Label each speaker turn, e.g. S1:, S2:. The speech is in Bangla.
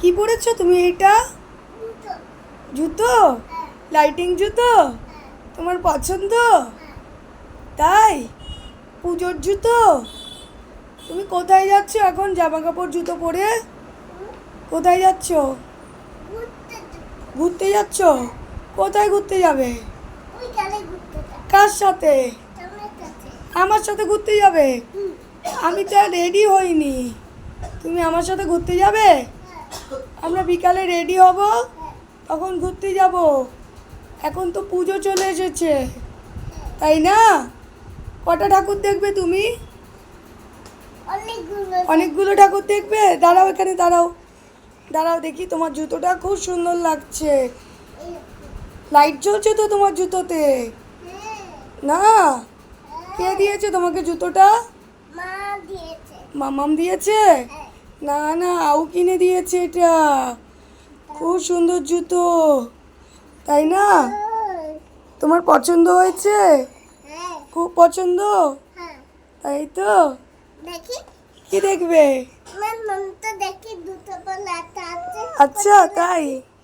S1: কি পরেছো তুমি এটা জুতো? লাইটিং জুতো? তোমার পছন্দ? তাই? পুজোর জুতো? তুমি কোথায় যাচ্ছ এখন জামা কাপড় জুতো পরে? কোথায় যাচ্ছ? ঘুরতে যাচ্ছ? কোথায় ঘুরতে যাবে? কার সাথে? আমার সাথে ঘুরতে যাবে? আমি তো রেডি হইনি। তুমি আমার সাথে ঘুরতে যাবে? আমরা বিকালে রেডি হব? তখন ঘুরতে যাব। এখন তো পুজো চলে এসেছে। তাই না? কটা ঠাকুর দেখবে তুমি? অনেকগুলো। ঠাকুর দেখবে? দাঁড়াও এখানে দাঁড়াও। দাঁড়াও দেখি তোমার জুতোটা খুব সুন্দর লাগছে। লাইট জ্বলছে তো তোমার জুতোতে? না? কে দিয়েছে তোমাকে জুতোটা? মামাম দিয়েছে? না না আউ কিনে দিয়েছে এটা। খুব সুন্দর জুতো। তাই না? তোমার পছন্দ হয়েছে?
S2: হ্যাঁ
S1: খুব পছন্দ? তাই তো?
S2: দেখি।
S1: কি দেখবে? আচ্ছা তাই?